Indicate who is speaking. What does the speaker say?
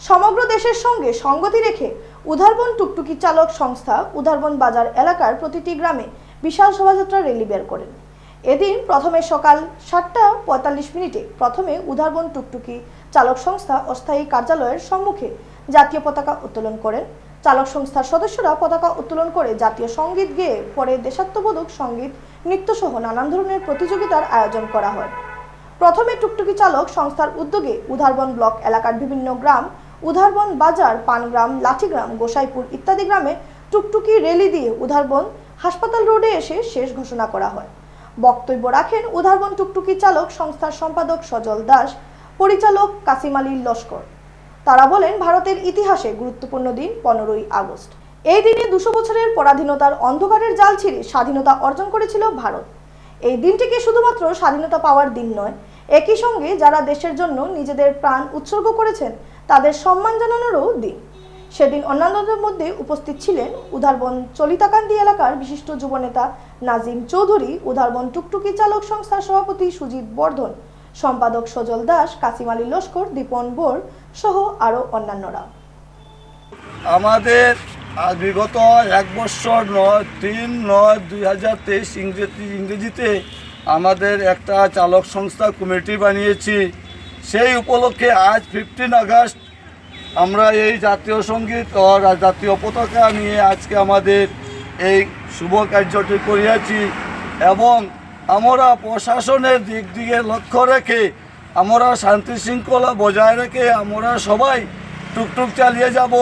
Speaker 1: সমগ্র দেশের সঙ্গে সঙ্গতি রেখে উধারবন টুকটুকি চালক সংস্থা উধারবন বাজার এলাকার প্রতিটি গ্রামে বিশাল শোভাযাত্রা র্যালি বের করেন। এদিন প্রথমে সকাল সাতটা পঁয়তাল্লিশ মিনিটে প্রথমে উধারবন টুকটুকি চালক সংস্থা অস্থায়ী কার্যালয়ের সম্মুখে জাতীয় পতাকা উত্তোলন করেন। চালক সংস্থার সদস্যরা পতাকা উত্তোলন করে জাতীয় সংগীত গেয়ে পরে দেশাত্মবোধক সংগীত, নৃত্যসহ নানান ধরনের প্রতিযোগিতার আয়োজন করা হয়। প্রথমে টুকটুকি চালক সংস্থার উদ্যোগে উধারবন ব্লক এলাকার বিভিন্ন গ্রাম উধারবন বাজার, পানগ্রাম, লাঠিগ্রাম, গোসাইপুর ইত্যাদি গ্রামে টুকটুকি রেলি দিয়ে উধারবন হাসপাতাল রোডে এসে শেষ ঘোষণা করা হয়। বক্তব্য রাখেন উধারবন টুকটুকি চালক সংস্থার সম্পাদক সজল দাস, পরিচালক কাসিম আলী লস্কর। তারা বলেন, ভারতের ইতিহাসে গুরুত্বপূর্ণ দিন পনেরোই আগস্ট। এই দিনে দুশো বছরের পরাধীনতার অন্ধকারের জাল ছিঁড়ে স্বাধীনতা অর্জন করেছিল ভারত। এই দিনটিকে শুধুমাত্র স্বাধীনতা পাওয়ার দিন নয়, একই সঙ্গে যারা দেশের জন্য নিজেদের প্রাণ উৎসর্গ করেছেন তাদের সম্মান জানানোরও দিন। সেদিন অন্যান্যদের মধ্যে উপস্থিত ছিলেন উধারবন চলিতাকান্দি এলাকার বিশিষ্ট যুবনেতা নাজিম চৌধুরী, উধারবন টুকটুকি চালক সংস্থার সভাপতি সুজিত বর্ধন, সম্পাদক সজল দাস, কাসিম আলী লস্কর, দীপন বোর সহ আরও অন্যান্যরা।
Speaker 2: আমাদের বিগত এক বছর নয়, তিন নয়, দুই হাজার তেইশ ইংরেজি ইংরেজিতে আমাদের একটা চালক সংস্থা কমিটি বানিয়েছি। সেই উপলক্ষে আজ ফিফটিন আগস্ট আমরা এই জাতীয় সংগীত ও জাতীয় পতাকা নিয়ে আজকে আমাদের এই শুভ কার্যটি করিয়াছি এবং আমরা প্রশাসনের দিক দিকে লক্ষ্য রেখে আমরা শান্তি শৃঙ্খলা বজায় রেখে আমরা সবাই টুকটুক চালিয়ে যাব।